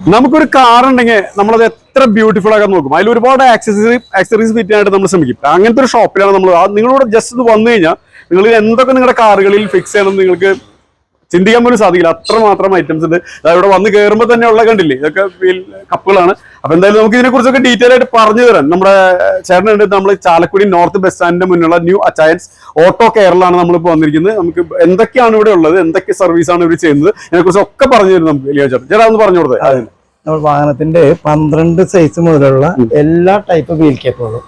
നമുക്കൊരു കാർ ഉണ്ടെങ്കിൽ നമ്മളത് എത്ര ബ്യൂട്ടിഫുൾ ആക്കാൻ നോക്കും. അതിൽ ഒരുപാട് ആക്സസറി ആക്സറീസ് ഫിറ്റ് നമ്മൾ ശ്രമിക്കും. അങ്ങനത്തെ ഒരു ഷോപ്പിലാണ് നമ്മൾ നിങ്ങളോട് ജസ്റ്റ് ഒന്ന് വന്നു കഴിഞ്ഞാൽ നിങ്ങൾ എന്തൊക്കെ നിങ്ങളുടെ കാറുകളിൽ ഫിക്സ് ചെയ്യണം നിങ്ങൾക്ക് ചിന്തിക്കാൻ പോലും സാധിക്കില്ല. അത്രമാത്രം ഐറ്റംസ് ഉണ്ട്. ഇവിടെ വന്ന് കയറുമ്പോൾ തന്നെ ഉള്ള കണ്ടില്ലേ? ഇതൊക്കെ കപ്പുകളാണ്. അപ്പൊ എന്തായാലും നമുക്ക് ഇതിനെ കുറിച്ചൊക്കെ ഡീറ്റെയിൽ ആയിട്ട് പറഞ്ഞു തരാൻ നമ്മുടെ ചേട്ടനുണ്ട്. നമ്മൾ ചാലക്കുടി നോർത്ത് ബസ് സ്റ്റാൻഡിന്റെ മുന്നിലുള്ള ന്യൂ അച്ചയൻസ് ഓട്ടോ കെയറിലാണ് നമ്മളിപ്പോൾ വന്നിരിക്കുന്നത്. നമുക്ക് എന്തൊക്കെയാണ് ഇവിടെ ഉള്ളത്? എന്തൊക്കെ സർവീസ് ആണ് ഇവർ ചെയ്യുന്നത്? ഇതിനെ കുറിച്ച് ഒക്കെ പറഞ്ഞു തരും നമുക്ക് ലിയോ ചേട്ടൻ. ചേട്ടാ ഒന്ന് പറഞ്ഞു കൊടുത്തേ. നമ്മൾ വാഹനത്തിന്റെ പന്ത്രണ്ട് സൈസ് മുതലുള്ള എല്ലാ ടൈപ്പ് വീൽ കേപ്പുകളും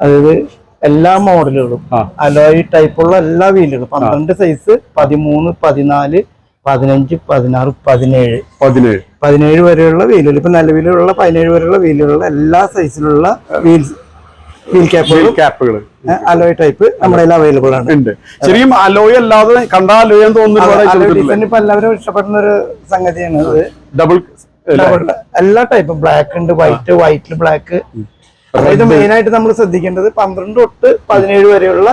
അതായത് എല്ലാ മോഡലുകളും അലോയി ടൈപ്പുള്ള എല്ലാ വീലുകളും പന്ത്രണ്ട് സൈസ് പതിമൂന്ന് പതിനാല് പതിനഞ്ച് പതിനാറ് പതിനേഴ്. പതിനേഴ്. പതിനേഴ് വരെയുള്ള വീലുകൾ ഇപ്പൊ നിലവിലുള്ള പതിനേഴ് വരെയുള്ള വീലുകളുള്ള എല്ലാ സൈസിലുള്ള വീൽസ് വീൽ ക്യാപ്പുകൾ അലോയ് ടൈപ്പ് നമ്മുടെ അവൈലബിൾ ആണ്. ശരിക്കും അലോയ് അല്ലാതെ കണ്ടാ അലോയ് തോന്നുന്നു? ഇപ്പൊ എല്ലാവരും ഇഷ്ടപ്പെടുന്ന ഒരു സംഗതിയാണ് ഡബിൾ എല്ലാ ടൈപ്പും ബ്ലാക്ക് ഉണ്ട് വൈറ്റ് വൈറ്റിൽ ബ്ലാക്ക് അതായത് മെയിൻ ആയിട്ട് നമ്മൾ ശ്രദ്ധിക്കേണ്ടത് പന്ത്രണ്ട് തൊട്ട് പതിനേഴ് വരെയുള്ള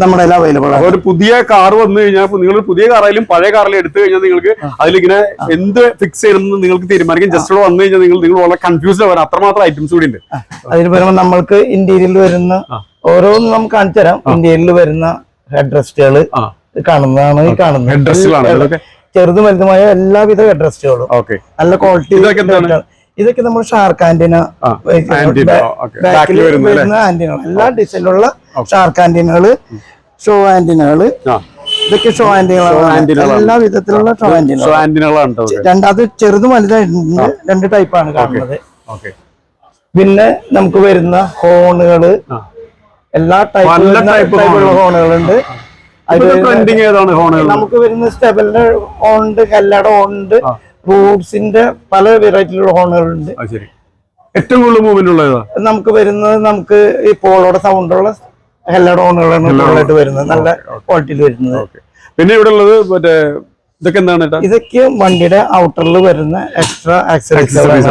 നമ്മുടെ അവൈലബിൾ ആണ്. ഒരു പുതിയ കാർ വന്നു കഴിഞ്ഞാൽ നിങ്ങൾ പുതിയ കാറായാലും പഴയ കാറിലും എടുത്തു കഴിഞ്ഞാൽ നിങ്ങൾക്ക് അതിലിങ്ങനെ എന്ത് ഫിക്സ് ചെയ്യണമെന്ന് നിങ്ങൾക്ക് തീരുമാനിക്കും. ജസ്റ്റ് വന്നു കഴിഞ്ഞാൽ നിങ്ങൾ നിങ്ങൾ വളരെ കൺഫ്യൂസ്ഡ് ആവാൻ അത്രമാത്രം ഐറ്റംസ് കൂടി ഉണ്ട്. അതിന് പറയുമ്പോൾ നമ്മൾക്ക് ഇന്റീരിയറിൽ വരുന്ന ഓരോന്നും നമുക്ക് കാണിച്ചു തരാം. ഇന്ത്യയിൽ വരുന്ന ഹെഡ് റെസ്റ്റുകൾ കാണുന്നതാണ് ഈ കാണുന്നത്? ചെറുതും വലുതുമായ എല്ലാവിധ ഹെഡ് റെസ്റ്റുകളും ഓക്കെ. നല്ല ക്വാളിറ്റി ഇതൊക്കെ നമ്മൾ ഷാർക്ക് ആന്റിന ആന്റിന ബാക്കിൽ? വരുന്ന ആന്റിനകൾ എല്ലാ ഡിസൈനിലുള്ള ഷാർക്ക് ആന്റിനകൾ ഷോ ആന്റിനകൾ ഇതൊക്കെ ഷോ ആന്റിനകളാണ്. എല്ലാ വിധത്തിലുള്ള ഷോ ആന്റിനകളാണ് രണ്ടാമത് ചെറുതും വലുതായിട്ടുണ്ട്. രണ്ട് ടൈപ്പാണ് കാണുന്നത്. പിന്നെ നമുക്ക് വരുന്ന ഹോണുകൾ. എല്ലാ ടൈപ്പ് പല type ടൈപ്പുള്ള ഹോണുകളുണ്ട്. നമുക്ക് വരുന്ന സ്റ്റെബലിന്റെ ഹോണുണ്ട് കല്ലട ഹോണുണ്ട് റൂട്ട്സിന്റെ പല വെറൈറ്റിയിലുള്ള ഹോണുകളുണ്ട് ഏറ്റവും കൂടുതൽ മൂവ്മെന്റ് ഉള്ളതാ നമുക്ക് വരുന്നത് നമുക്ക് ഈ പോളോടെ സൗണ്ടുള്ള ഹെല്ലഡ് ഹോണുകളാണ് കൂടുതലായിട്ട് വരുന്നത്. നല്ല ക്വാളിറ്റിയിൽ വരുന്നത്. പിന്നെ ഇവിടെ ഉള്ളത് മറ്റേ ഇതൊക്കെ എന്താണ് ഇതൊക്കെ വണ്ടിയുടെ ഔട്ടറിൽ വരുന്ന എക്സ്ട്രാ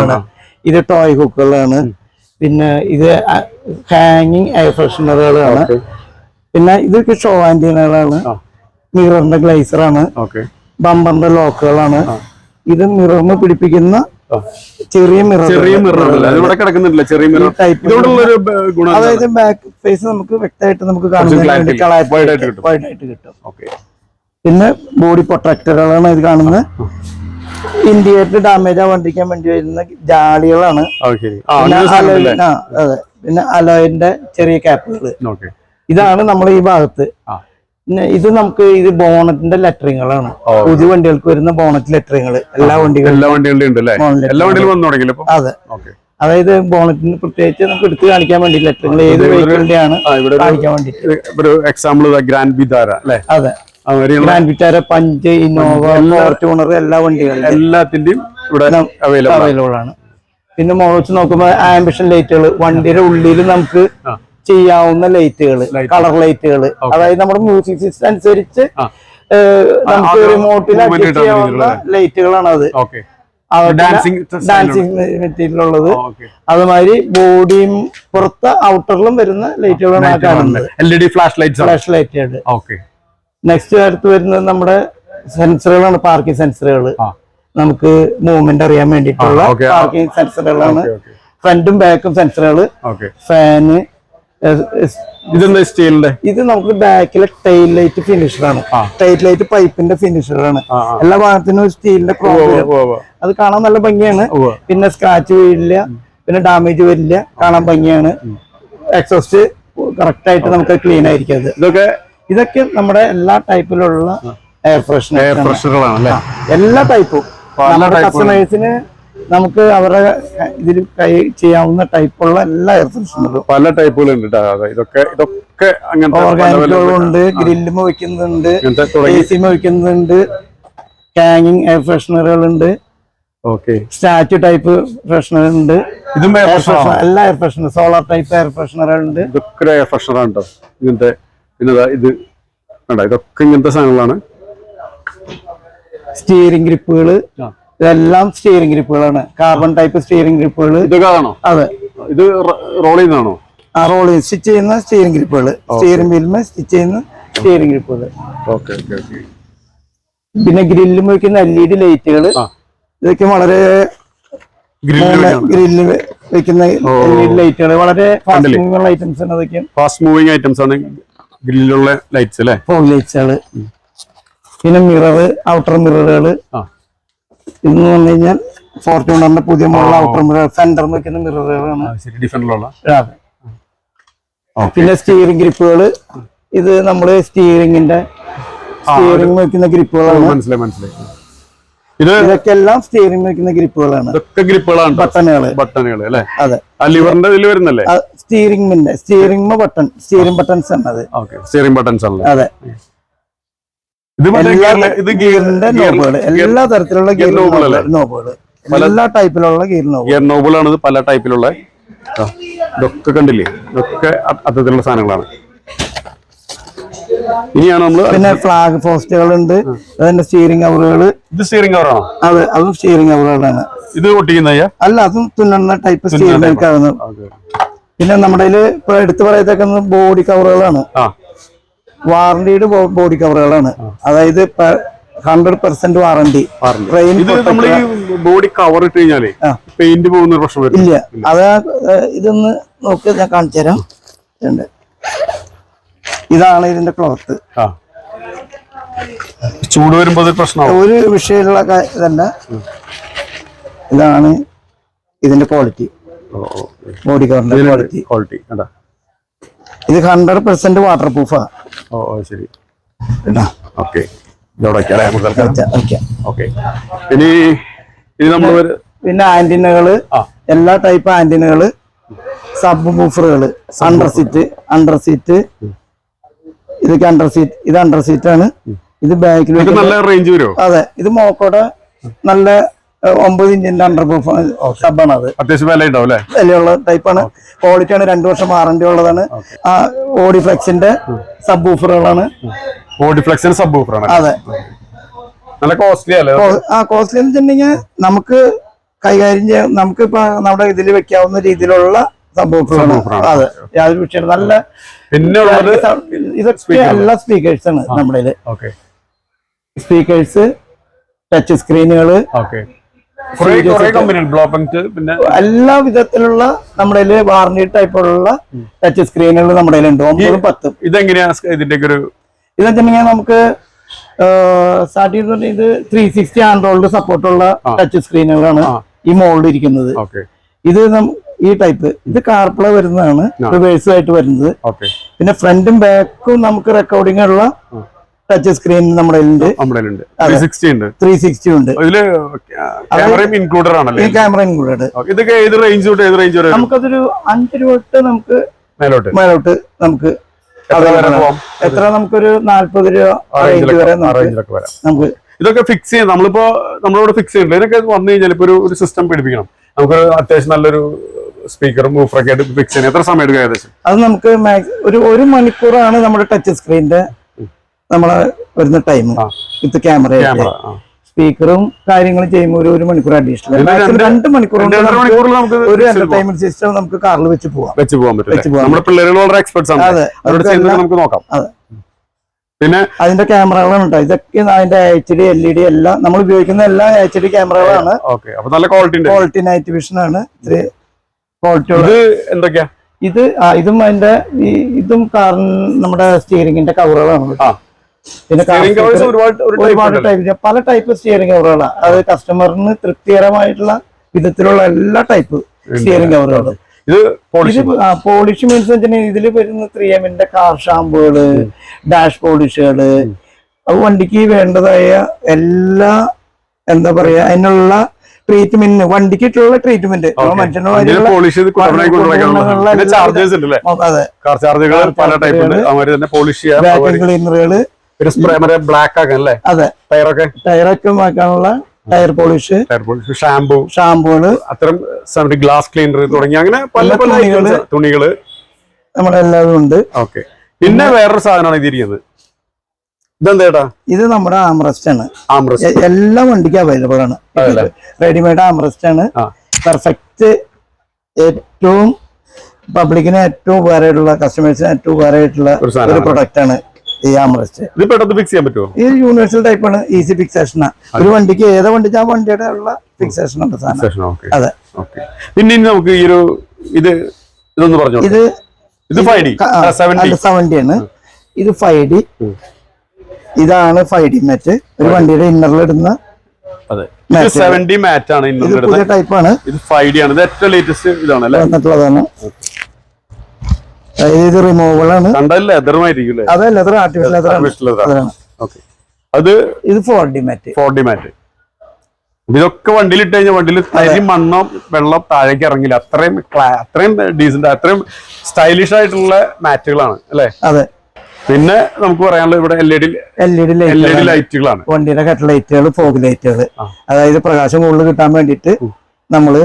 ആണ്. ഇത് ടോയ് ഹുക്കുകളാണ് പിന്നെ ഇത് ഹാങ്ങിങ് എയർ ഫ്രഷനറുകളാണ് പിന്നെ ഇതൊക്കെ ഷോ ആന്റീനകളാണ് മീറിന്റെ മിററിന്റെ ഗ്ലൈസറാണ് ബമ്പറിന്റെ ലോക്കുകളാണ് ഇത് മിറർന്ന് പിടിപ്പിക്കുന്ന ചെറിയ മിറർ ചെറിയ മിറർ കിടക്കുന്നില്ല ചെറിയ മിറർ? അതായത് ബാക്ക് ഫേസ് നമുക്ക് വ്യക്തമായിട്ട് നമുക്ക് കിട്ടും. പിന്നെ ബോഡി പ്രൊട്ടക്ടറുകളാണ് ഇത് കാണുന്നത്. ഇന്ത്യയായിട്ട് ഡാമേജ് ആവാണ്ടിരിക്കാൻ വേണ്ടി വരുന്ന ജാളികളാണ്. പിന്നെ അതെ. അലോയിന്റെ ചെറിയ ക്യാപ്പുകൾ ഇതാണ് നമ്മൾ ഈ ഭാഗത്ത്. ഇത് നമുക്ക് ഇത് ബോണറ്റിന്റെ ലെറ്ററിങ്ങുകളാണ്. പുതിയ വണ്ടികൾക്ക് വരുന്ന ബോണറ്റ് ലെറ്ററിങ്ങൾ എല്ലാ വണ്ടികളും എല്ലാ വണ്ടികളിലും ഉണ്ട് അല്ലേ എല്ലാ വണ്ടിയിലും വന്നു തുടങ്ങിയില്ല അതെ. അതായത് ബോണറ്റിന് പ്രത്യേകിച്ച് നമുക്ക് എടുത്തു കാണിക്കാൻ വേണ്ടി ലെറ്ററിങ്ങൾ ഏത് വെഹിക്കിളിന്റെ ആണ് കാണിക്കാൻ വേണ്ടി. ഒരു എക്സാമ്പിൾ ഗ്രാൻഡ് വിതാര അല്ലെ? അതെ. Grand Vitara Punch Innova Fortuner എല്ലാ വണ്ടികളും എല്ലാത്തിന്റെയും ഇവിടെ അവൈലബിൾ ആണ്. പിന്നെ മോളിച്ച് നോക്കുമ്പോ നോക്കുമ്പോൾ ആംബിഷൻ ലൈറ്റുകൾ വണ്ടിയുടെ ഉള്ളിൽ നമുക്ക്. ചെയ്യാവുന്ന ലൈറ്റുകൾ കളർ ലൈറ്റുകൾ അതായത് നമ്മുടെ മ്യൂസിക് സിസ്റ്റം അനുസരിച്ച് നമുക്ക് റിമോട്ടിൽ അഡ്ജസ്റ്റ് ചെയ്യാവുന്ന ലൈറ്റുകളാണ് അത്. ഡാൻസിങ് മെറ്റീരിയലുള്ളത് അതുമാതിരി ബോഡിയും പുറത്ത് ഔട്ടറിലും വരുന്ന ലൈറ്റുകളാണ് കാണുന്നത്. L E D flash light flash ലൈറ്റുകൾ ഓക്കെ. നെക്സ്റ്റ് അടുത്ത് വരുന്നത് നമ്മുടെ സെൻസറുകളാണ് പാർക്കിംഗ് സെൻസറുകൾ നമുക്ക് മൂവ്മെന്റ് അറിയാൻ വേണ്ടിയിട്ടുള്ള പാർക്കിംഗ് സെൻസറുകളാണ്. ഫ്രണ്ടും ബാക്കും സെൻസറുകൾ ഫാന് ഇതെന്താ സ്റ്റീലിന്റെ? ഇത് നമുക്ക് ബാക്കിലെ ടൈൽ ലൈറ്റ് ഫിനിഷറാണ്. ടൈൽ ലൈറ്റ് പൈപ്പിന്റെ ഫിനിഷറാണ്. എല്ലാ ഭാഗത്തിനും സ്റ്റീലിന്റെ ക്രോം അത് കാണാൻ നല്ല ഭംഗിയാണ്. പിന്നെ സ്ക്രാച്ച് വീഴില്ല പിന്നെ ഡാമേജ് വരില്ല. കാണാൻ ഭംഗിയാണ്. എക്സോസ്റ്റ് കറക്റ്റ് ആയിട്ട് നമുക്ക് ക്ലീൻ ആയിരിക്കും അത്. ഇതൊക്കെ ഇതൊക്കെ നമ്മുടെ എല്ലാ ടൈപ്പിലുള്ള എയർ ഫ്രഷ്നർ എയർ ഫ്രഷറുകളാണ് എല്ലാ ടൈപ്പും. കസ്റ്റമേഴ്സിന് നമുക്ക് അവരുടെ ഇതിൽ കൈ ചെയ്യാവുന്ന ടൈപ്പുള്ള എല്ലാ എയർ ഫ്രഷ്നറും പല ടൈപ്പുകളുണ്ട് ഇതൊക്കെ ഇതൊക്കെ ഗ്രില്ലും ഓർഗാനിക്കുകളുണ്ട് ഗ്രില്ലുമ വെക്കുന്നുണ്ട് ഇങ്ങനത്തെ എ തുടങ്ങി സിമ വെക്കുന്നുണ്ട് ഹാങ്ങിങ് എയർ ഫ്രഷ്നറുകളുണ്ട് ഓക്കെ. സ്റ്റാച്ചു ടൈപ്പ് ഫ്രഷ്നർ ഉണ്ട്. എല്ലാ air freshener solar type air ഫ്രഷ്നറുകളുണ്ട് ഇതൊക്കെ എയർ ഫ്രഷറാണ് കേട്ടോ ഇങ്ങനത്തെ പിന്നെ ഇത് ഇതൊക്കെ ഇങ്ങനത്തെ സാധനങ്ങളാണ്. സ്റ്റിയറിംഗ് ഗ്രിപ്പുകൾ. ഇതെല്ലാം സ്റ്റിയറിംഗ് ഗ്രിപ്പുകളാണ് കാർബൺ ടൈപ്പ് സ്റ്റിയറിംഗ് ഗ്രിപ്പുകൾ ഇതൊക്കെ ആണോ അതെ. ഇത് റോൾ ചെയ്യുന്നതാണോ ആ റോൾ സ്റ്റിച്ച് ചെയ്യുന്ന സ്റ്റിയറിംഗ് ഗ്രിപ്പുകൾ സ്റ്റിയറിംഗ് വീലിന് സ്റ്റിച്ച് ചെയ്യുന്ന സ്റ്റിയറിംഗ് ഗ്രിപ്പുകൾ പിന്നെ ഗ്രില്ലും വയ്ക്കുന്ന എൽ ഇ ഡി ലൈറ്റുകൾ ഇതൊക്കെ വളരെ ഗ്രില്ല് വെക്കുന്ന എൽ ഇ ഡി ലൈറ്റുകൾ വളരെ ഫാസ്റ്റ് ഐറ്റംസ് ആണ് അതൊക്കെ. ഫാസ്റ്റ് മൂവിങ് ഐറ്റംസ് ആണ് ഗ്രില്ലുള്ള ലൈറ്റ്സ് അല്ലേ? ഫോൺ ലൈറ്റ്സുകൾ പിന്നെ മിറർ ഔട്ടർ മിററുകൾ ഇന്ന് വന്നു കഴിഞ്ഞാൽ ഫോർച്യൂണറിന്റെ പുതിയ മോഡൽ ഔട്ടർ മിറർ സെന്റർ വെക്കുന്ന മിററുകളാണ്. പിന്നെ സ്റ്റിയറിംഗ് ഗ്രിപ്പുകൾ ഇത് നമ്മൾ സ്റ്റിയറിംഗിന്റെ സ്റ്റിയറിംഗ് വെക്കുന്ന ഗ്രിപ്പുകളാണ് മനസ്സിലായി മനസ്സിലായി. ഇത് ഇതൊക്കെ എല്ലാം സ്റ്റിയറിംഗ് വെക്കുന്ന ഗ്രിപ്പുകളാണ് ഇതൊക്കെ ഗ്രിപ്പുകളാണ് ബട്ടണുകൾ. ബട്ടണുകൾ അല്ലേ? അതെ. ലിവറിന്റെ ഇതിൽ വരുന്നല്ലേ? സ്റ്റിയറിംഗിന്റെ സ്റ്റിയറിംഗ് ബട്ടൺ സ്റ്റിയറിംഗ് ബട്ടൺസ് ആണ് അത്. സ്റ്റിയറിംഗ് ബട്ടൺസ് ആണല്ലേ? അതെ. ഇത് ഗിയറിന്റെ നോബുകൾ എല്ലാ തരത്തിലുള്ള ഗിയർ? നോബുകൾ എല്ലാ ടൈപ്പിലുള്ള ഗിയർ നോബുകൾ ഗിയർ നോബുകളാണ് ഇത് പല ടൈപ്പിലുള്ള. ഇതൊക്കെ കണ്ടില്ലേ? ഇതൊക്കെ അത്തരത്തിലുള്ള സാധനങ്ങളാണ്. ഇനിയാണ് നമ്മൾ പിന്നെ ഫ്ലാഗ് പോസ്റ്റുകൾ ഉണ്ട് അതിന്റെ സ്റ്റിയറിംഗ് അവറുകൾ ഇത് സ്റ്റിയറിംഗ് കവറാണോ അതെ അതും സ്റ്റീറിംഗ് അവറുകളാണ് ഇത് ഒട്ടിക്കുന്ന അല്ല അതും തുന്നുന്ന ടൈപ്പ് സ്റ്റീറിംഗ് പിന്നെ നമ്മുടെ കയ്യിൽ ഇപ്പൊ എടുത്തു പറയത്തക്കുന്ന ബോഡി കവറുകളാണ്. വാറണ്ടിയുടെ ബോഡി കവറുകളാണ് അതായത് ഹൺഡ്രഡ് പെർസെന്റ് വാറണ്ടി ഇത് നമ്മൾ ഈ ബോഡി കവർ ഇട്ട് കഴിഞ്ഞാലേ പെയിന്റ് പോകുന്ന പ്രശ്നം ഇല്ല. അത് ഇതൊന്ന് നോക്കി ഞാൻ കാണിച്ചു തരാം. ഇതാണ് ഇതിന്റെ ക്ലോത്ത് ചൂട് വരുമ്പോ അത് ഒരു വിഷയമുള്ള ഇതല്ല. ഇതാണ് ഇതിന്റെ ക്വാളിറ്റി ബോഡി കവറിന്റെ ക്വാളിറ്റി ക്വാളിറ്റി ഇത് ഹൺഡ്രഡ് പെർസെന്റ് വാട്ടർ പ്രൂഫാണ് ഓ ശരി. ഓക്കെ ഇനി ഇത് നമ്മൾ പിന്നെ ആന്റിനകൾ എല്ലാ ടൈപ്പ് ആന്റിനകൾ സബ് ബൂഫറുകൾ അണ്ടർ സീറ്റ് അണ്ടർ സീറ്റ് ഇതൊക്കെ അണ്ടർ സീറ്റ് ഇത് അണ്ടർ സീറ്റ് ആണ്. ഇത് ബാക്കിൽ നല്ല റേഞ്ച് അതെ ഇത് മോക്കോടെ നല്ല ഒമ്പത് ഇഞ്ചിന്റെ അണ്ടർ പ്രൂഫ് സബാണ് അത്. അത്യാവശ്യം വില ഉണ്ടാവും അല്ലേ? വിലയുള്ള ടൈപ്പാണ് ക്വാളിറ്റി ആണ് രണ്ടു വർഷം വാറന്റി ഉള്ളതാണ്. ആ ഓഡി ഫ്ലെക്സിന്റെ സബ് ബോഡി ഫ്ലെക്സിന് സബ് ആണ് അതെ. നല്ല കോസ്റ്റ്ലി അല്ലേ? ആ കോസ്റ്റ്ലി എന്ന് വെച്ചിട്ടുണ്ടെങ്കിൽ നമുക്ക് കൈകാര്യം ചെയ്യാൻ നമുക്ക് ഇപ്പൊ നമ്മുടെ ഇതിൽ വെക്കാവുന്ന രീതിയിലുള്ള അതെ. യാതൊരു വിഷയം നല്ല പിന്നെ ഇതൊക്കെ എല്ലാ സ്പീക്കേഴ്സ് ആണ് നമ്മുടെ സ്പീക്കേഴ്സ് ടച്ച് സ്ക്രീനുകൾ ഓക്കെ പിന്നെ എല്ലാ വിധത്തിലുള്ള നമ്മുടെ വാറണ്ടി ടൈപ്പുള്ള ടച്ച് സ്ക്രീനുകൾ നമ്മുടെ ഉണ്ട് ഒമ്പതും പത്തും. ഇതെങ്ങനെയാ ഇതിന്റെ ഒരു നമുക്ക് സ്റ്റാർട്ട് ചെയ്ത് ഇത് ത്രീ സിക്സ്റ്റി ആൻഡ്രോയിഡ് സപ്പോർട്ടുള്ള ടച്ച് സ്ക്രീനുകളാണ് ഈ മോളിൽ ഇരിക്കുന്നത്. ഇത് ഈ ടൈപ്പ് ഇത് കാർപ്ല വരുന്നതാണ്. റിവേഴ്സ് ആയിട്ട് വരുന്നത്. പിന്നെ ഫ്രണ്ടും ബാക്കും നമുക്ക് റെക്കോർഡിംഗ് ഉള്ള ടച്ച് സ്ക്രീൻ നമ്മുടെ ഉണ്ട് നമ്മുടെ ഉണ്ട് ത്രീ സിക്സ്റ്റി ഉണ്ട്. ത്രീ സിക്സ്റ്റി ഉണ്ട്. ഇതിൽ ക്യാമറയും ഇൻക്ലൂഡഡ് ആണല്ലേ? ഈ ക്യാമറ ഇൻക്ലൂഡഡ് Okay. ഇതൊക്കെ ഏത് റേഞ്ച് തൊട്ട് ഏത് റേഞ്ച് വരെ വരും? നമുക്കതൊരു അഞ്ച് രൂപ തൊട്ട് നമുക്ക് മേലോട്ട്. മേലോട്ട് നമുക്ക് എത്ര നമുക്കൊരു നാല്പത് രൂപ ആ റേഞ്ച് വരെ നമുക്ക് ഇതൊക്കെ ഫിക്സ് ചെയ്യാം. നമ്മളിപ്പോ നമ്മളോട് ഫിക്സ് ചെയ്യണ്ടോ ഇതൊക്കെ വന്നു കഴിഞ്ഞാൽ ഇപ്പൊ ഒരു സിസ്റ്റം പിടിപ്പിക്കണം. നമുക്ക് അത്യാവശ്യം നല്ലൊരു സ്പീക്കറും മൂഫറൊക്കെ ആയിട്ട് ഫിക്സ് ചെയ്യാൻ. എത്ര സമയം എടുക്കും ഏകദേശം? അത് നമുക്ക് ഒരു ഒരു മണിക്കൂറാണ് നമ്മുടെ ടച്ച് സ്ക്രീനിന്റെ നമ്മളെ വരുന്ന ടൈം. വിത്ത് ക്യാമറ സ്പീക്കറും കാര്യങ്ങളും ചെയ്യുമ്പോൾ ഒരു ഒരു മണിക്കൂർ അഡീഷണൽ രണ്ട് മണിക്കൂർ ഒരു. എന്റർടൈൻമെന്റ് സിസ്റ്റം നമുക്ക് കാറിൽ വെച്ച് പോവാം. വെച്ച് പോകാൻ വെച്ച് പോകാൻ നമ്മുടെ പിള്ളേരുകൾ വളരെ എക്സ്പെർട്സ് ആണ്. നമുക്ക് നോക്കാം. പിന്നെ അതിന്റെ ക്യാമറകളാണ് കേട്ടോ ഇതൊക്കെ അതിന്റെ H D L E D എല്ലാം നമ്മൾ ഉപയോഗിക്കുന്ന എല്ലാ എച്ച് ഡി ക്യാമറകളാണ് നല്ല ക്വാളിറ്റി ക്വാളിറ്റി നൈറ്റ് വിഷൻ ആണ്. ഇത്തിരി ക്വാളിറ്റി ഇത് എന്തൊക്കെയാ? ഇത് ഇതും അതിന്റെ ഇതും കാറിന് നമ്മുടെ സ്റ്റിയറിംഗിന്റെ കവറുകളാണ് പിന്നെ ഒരുപാട് ടൈപ്പ് പല ടൈപ്പ് സ്റ്റിയറിംഗ് കവറുകളാണ് അത് കസ്റ്റമറിന് തൃപ്തികരമായിട്ടുള്ള വിധത്തിലുള്ള എല്ലാ ടൈപ്പ് സ്റ്റിയറിംഗ് കവറുകളും ഇത് പോളിഷ് മീൻസ് വെച്ചിട്ടുണ്ടെങ്കിൽ ഇതിൽ വരുന്ന ത്രീ എമ്മിന്റെ കാർ ഷാമ്പുകൾ ഡാഷ് പോളിഷുകൾ അത് വണ്ടിക്ക് വേണ്ടതായ എല്ലാ എന്താ പറയാ അതിനുള്ള ട്രീറ്റ്മെന്റ് വണ്ടിക്കിട്ടുള്ള ട്രീറ്റ്മെന്റ് മനുഷ്യനുള്ള അതെ. ക്ലീനറുകൾ ഒരു സ്പ്രേ മറ്റേ ബ്ലാക്ക് ആക്കാൻ അല്ലേ? അതെ. ടയറൊക്കെ ടയറൊക്കെ മാക്കാനുള്ള tyre polish tyre polish shampoo ഷാംപൂകൾ അത്തരം ഗ്ലാസ് ക്ലീനർ തുടങ്ങി അങ്ങനെ പല പല തുണികൾ. നമ്മളെല്ലാതും ഉണ്ട്. ഓക്കെ പിന്നെ വേറൊരു സാധനമാണ് ഇതിരിക്കുന്നത്. ഇതെന്താ ചേട്ടാ ഇത് നമ്മുടെ ആംറസ്റ്റ് ആണ്. ആംറസ്റ്റ് എല്ലാ വണ്ടിക്കും അവൈലബിൾ ആണ്. റെഡിമെയ്ഡ് ആംറസ്റ്റ് ആണ്. പെർഫെക്റ്റ് ഏറ്റവും പബ്ലിക്കിന് ഏറ്റവും ഉപകാരമായിട്ടുള്ള കസ്റ്റമേഴ്സിന് ഏറ്റവും ഉപകാരമായിട്ടുള്ള. ഒരു പ്രൊഡക്റ്റ് ആണ്. ഈ ആമറസ്റ്റ് ഫിക്സ് ചെയ്യാൻ പറ്റുമോ ഈ യൂണിവേഴ്സൽ ടൈപ്പ് ആണ് ഈസി ഫിക്സേഷനാണ് ഒരു വണ്ടിക്ക് ഏതാ വണ്ടിക്ക് ആ വണ്ടിയുടെ ഉള്ള ഫിക്സേഷൻ ഉണ്ട് സാധനം. അതെ. പിന്നെ നമുക്ക് ഈ ഒരു ഇത് ഇതൊന്ന് പറഞ്ഞു? ഇത് ഇത് ഫൈവ് ഡി സെവന്റി ആണ്. ഇത് ഫൈവ് ഡി ഇതാണ് ഫൈവ് ഡി മാറ്റ് ഒരു വണ്ടിയുടെ അതെ. ഇത് സെവന്റി മാറ്റ് ആണ് പുതിയ ടൈപ്പാണ് ഇത് ഫൈവ് ഡി ആണ്. ഇത് ഏറ്റവും ലേറ്റസ്റ്റ് ഇതാണ് വന്നിട്ടുള്ളതാണ്. ഇത് റിമൂവബിൾ ആണ്. കണ്ടാൽ അത് ലെതർ ആർട്ടിഫിഷ്യൽ ലെതർ അത് ഇത് four D mat forty mat ഇതൊക്കെ വണ്ടിയിൽ ഇട്ട് കഴിഞ്ഞാൽ വണ്ടിയിൽ തരി മണ്ണോ വെള്ളം താഴേക്ക് ഇറങ്ങില്ല. അത്രയും അത്രയും ഡീസന്റ് അത്രയും സ്റ്റൈലിഷ് ആയിട്ടുള്ള മാറ്റുകളാണ് അല്ലെ? അതെ. പിന്നെ നമുക്ക് പറയാനുള്ളത് ഇവിടെ L E D L E D L E D ലൈറ്റുകളാണ് വണ്ടിയുടെ കട്ട് ലൈറ്റുകൾ ഫോഗ് ലൈറ്റുകൾ അതായത് പ്രകാശം കൂടുതൽ കിട്ടാൻ വേണ്ടിയിട്ട് നമ്മൾ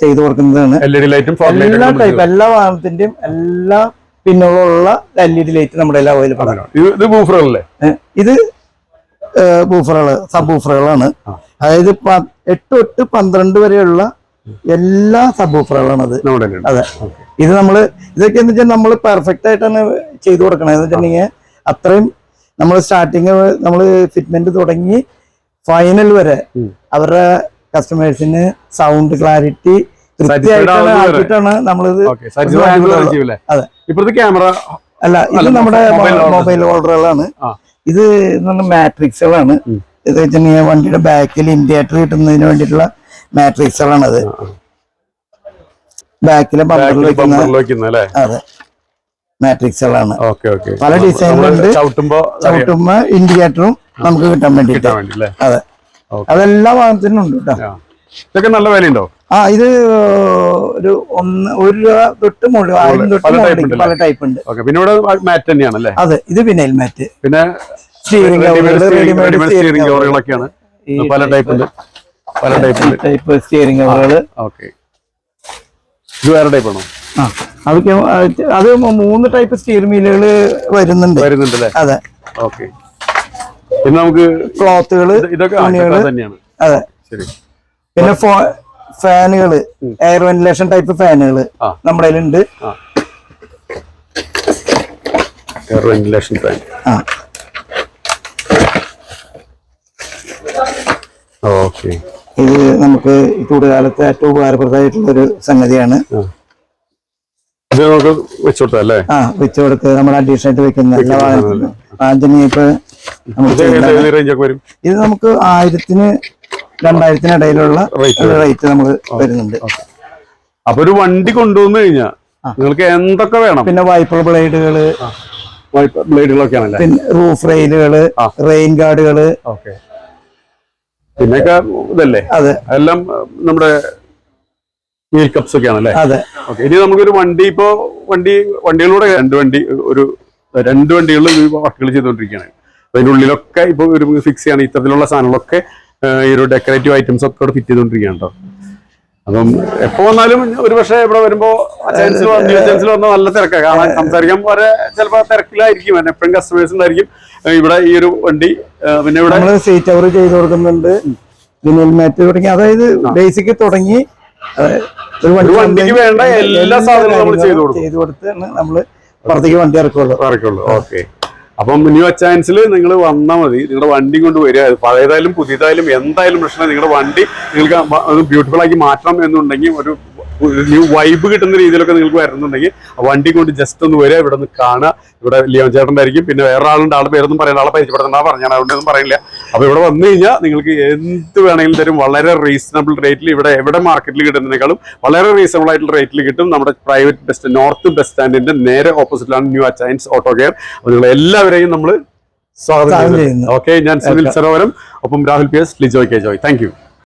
ചെയ്തു കൊടുക്കുന്നതാണ്. എൽ ഇ ഡി ലൈറ്റും ഫോർ എല്ലാ ടൈപ്പ് എല്ലാ വാഹനത്തിന്റെയും എല്ലാ പിന്നുകളുള്ള എൽ ഇ ഡി ലൈറ്റ് നമ്മുടെ എല്ലാ അവൈലബിൾ പറഞ്ഞു ഇത് ബൂഫറുകളല്ലേ? ഏ, ഇത് ബൂഫറുകൾ സബ് ബൂഫറുകളാണ് അതായത് എട്ട് തൊട്ട് പന്ത്രണ്ട് വരെയുള്ള എല്ലാ സബ് ബൂഫറുകളാണ് അത്. അതെ ഇത് നമ്മൾ ഇതൊക്കെ എന്ന് വെച്ചാൽ നമ്മൾ പെർഫെക്റ്റ് ആയിട്ടാണ് ചെയ്തു കൊടുക്കണത്. എന്ന് വെച്ചിട്ടുണ്ടെങ്കിൽ അത്രയും നമ്മൾ സ്റ്റാർട്ടിങ് നമ്മൾ ഫിറ്റ്മെന്റ് തുടങ്ങി ഫൈനൽ വരെ. അവരുടെ കസ്റ്റമേഴ്സിന് സൗണ്ട് ക്ലാരിറ്റി കൃത്യമായിട്ടാണ് നമ്മളിത്? അതെ. ഇപ്പോഴത്തെ ക്യാമറ അല്ല ഇത് നമ്മുടെ. മൊബൈൽ ഹോൾഡറുകളാണ്. ഇത് മാട്രിക്സുകളാണ്. ഇത് വെച്ചിട്ടുണ്ടെങ്കിൽ വണ്ടിയുടെ ബാക്കിൽ ഇൻഡിയേറ്റർ കിട്ടുന്നതിന് വേണ്ടിയിട്ടുള്ള മാട്രിക്സുകളാണ് അത് ബാക്കിലെ ബമ്പറിൽ അതെ. മാട്രിക്സുകളാണ് പല ഡിസൈനുകളുണ്ട് ചവിട്ടുമ്പോ ഇൻഡിക്കേറ്ററും നമുക്ക് കിട്ടാൻ വേണ്ടിയിട്ട്. വേണ്ടി അതെ. അതെല്ലാ ഭാഗത്തിനും ഉണ്ട് കേട്ടോ. ഇതൊക്കെ നല്ല വിലയുണ്ടോ? ആ ഇത് ഒരു ഒന്ന് ഒരു രൂപ തൊട്ട് മുഴുവൻ ആയിരം തൊട്ട് പല ടൈപ്പ് ഉണ്ട്. പിന്നെ ഇവിടെ മാറ്റ് തന്നെയാണ് അല്ലേ അതെ ഇത് വിനൈൽ മാറ്റ് പിന്നെ സ്റ്റിയറിംഗ് കവറുകളൊക്കെയാണ് പല ടൈപ്പ് ഉണ്ട്. പല ടൈപ്പ് ടൈപ്പ് സ്റ്റിയറിംഗ് കവറുകൾ ഓക്കെ. ഇത് വേറെ ടൈപ്പ് ആണോ? ആ അതൊക്കെ അത് മൂന്ന് ടൈപ്പ് സ്റ്റിയറിംഗ് വീലുകൾ വരുന്നുണ്ട്. വരുന്നുണ്ടല്ലേ അതെ. ഓക്കെ. പിന്നെ നമുക്ക് ക്ലോത്തുകൾ ഇതൊക്കെ തന്നെയാണ് അതെ. ശരി. പിന്നെ ഫാനുകൾ എയർ വെന്റിലേഷൻ ടൈപ്പ് ഫാനുകൾ. നമ്മുടെ കയ്യിലുണ്ട്. എയർ വെന്റിലേഷൻ ഫാൻ ഓക്കെ ഇത് നമുക്ക് ചൂടുകാലത്ത് ഏറ്റവും ഉപകാരപ്രദമായിട്ടുള്ള ഒരു സംഗതിയാണ് വെച്ചോട്ടെ അല്ലേ ആ വെച്ച് കൊടുത്ത് നമ്മൾ അഡീഷണൽ ആയിട്ട് വെക്കുന്ന ആദ്യമേ ഇപ്പൊ ഇത് നമുക്ക് ആയിരത്തിന് രണ്ടായിരത്തിന് ഇടയിലുള്ള റേറ്റ് നമ്മൾ വരുന്നുണ്ട്. അപ്പൊ ഒരു വണ്ടി കൊണ്ടുവന്നു കഴിഞ്ഞാൽ നിങ്ങൾക്ക് എന്തൊക്കെ വേണം? പിന്നെ വൈപ്പർ ബ്ലേഡുകൾ ബ്ലേഡുകളൊക്കെ ആണല്ലേ പിന്നെ റൂഫ് റെയിലുകൾ റെയിൻ ഗാർഡുകൾ ഓക്കെ. പിന്നെയൊക്കെ ഇതല്ലേ? അതെ. എല്ലാം നമ്മുടെ വീൽ കപ്സ് ഒക്കെ ആണല്ലേ അതെ. ഓക്കെ. ഇനി നമുക്കൊരു വണ്ടി ഇപ്പോ വണ്ടി വണ്ടികളൂടെ രണ്ട് വണ്ടി ഒരു രണ്ട് വണ്ടികളിൽ വർക്കുകൾ ചെയ്തുകൊണ്ടിരിക്കുകയാണ്. അതിന്റെ ഉള്ളിലൊക്കെ ഇപ്പൊ ഒരു ഫിക്സ് ചെയ്യാണ്. ഇത്തരത്തിലുള്ള സാധനങ്ങളൊക്കെ ഈ ഒരു ഡെക്കറേറ്റീവ് ഐറ്റംസ് ഒക്കെ ഇവിടെ ഫിറ്റ് ചെയ്തുകൊണ്ടിരിക്കുകയാണ് കേട്ടോ അപ്പം എപ്പോ വന്നാലും ഒരു പക്ഷേ ഇവിടെ വരുമ്പോ ചാൻസ് ന്യൂ ചാൻസിൽ വന്നാൽ നല്ല തിരക്കാണ് കാരണം സംസാരിക്കാൻ വരെ ചിലപ്പോൾ തിരക്കിലായിരിക്കും. കാരണം എപ്പോഴും കസ്റ്റമേഴ്സ് ഉണ്ടായിരിക്കും. ഇവിടെ ഈ ഒരു വണ്ടി പിന്നെ ഇവിടെ സീറ്റ് അവർ ചെയ്ത് കൊടുക്കുന്നുണ്ട്. മാറ്റ് തുടങ്ങി. അതായത് ബേസിക് തുടങ്ങി. വണ്ടിക്ക് വേണ്ട എല്ലാ സാധനങ്ങളും നമ്മൾ ചെയ്ത് കൊടുത്താണ് നമ്മൾ പുറത്തേക്ക് വണ്ടി ഇറക്കുള്ളൂ. ഇറക്കുള്ളൂ. ഓക്കെ. അപ്പം ന്യൂ അച്ചാൻസിൽ നിങ്ങൾ വന്നാൽ മതി. നിങ്ങളുടെ വണ്ടി കൊണ്ട് വരിക. പഴയതായാലും പുതിയതായാലും എന്തായാലും പ്രശ്നം നിങ്ങളുടെ വണ്ടി നിങ്ങൾക്ക് ബ്യൂട്ടിഫുൾ ആക്കി മാറ്റണം എന്നുണ്ടെങ്കിൽ ഒരു ന്യൂ വൈബ് കിട്ടുന്ന രീതിയിലൊക്കെ നിങ്ങൾക്ക് വരുന്നുണ്ടെങ്കിൽ വണ്ടി കൊണ്ട് ജസ്റ്റ് ഒന്ന് വരിക ഇവിടെ നിന്ന് കാണുക. ഇവിടെ ലിയോൺ ചേട്ടന്റെ ആയിരിക്കും പിന്നെ വേറെ ആളുണ്ട്. ആളുടെ പേരൊന്നും പറയുന്ന ആളെ പരിചയപ്പെടുത്തണ്ട. പറഞ്ഞാൽ അതുകൊണ്ടൊന്നും പറയില്ല. അപ്പൊ ഇവിടെ വന്നു കഴിഞ്ഞാൽ നിങ്ങൾക്ക് എന്ത് വേണമെങ്കിലും തരും. വളരെ റീസണബിൾ റേറ്റിൽ ഇവിടെ എവിടെ മാർക്കറ്റിൽ കിട്ടുന്നതിനേക്കാളും വളരെ റീസണബിൾ ആയിട്ടുള്ള റേറ്റിൽ കിട്ടും. നമ്മുടെ പ്രൈവറ്റ് ബസ് നോർത്ത് ബസ് സ്റ്റാൻഡിന്റെ നേരെ ഓപ്പോസിറ്റിലാണ് ന്യൂ അച്ചയൻസ് ഓട്ടോ കെയർ അപ്പോൾ നിങ്ങൾ എല്ലാവരെയും നമ്മൾ സ്വാഗതം ചെയ്യുന്നു. ഓക്കെ ഞാൻ സുനിൽ സരോവരം. ഒപ്പം Rahul P S Lijoy K Joy. Thank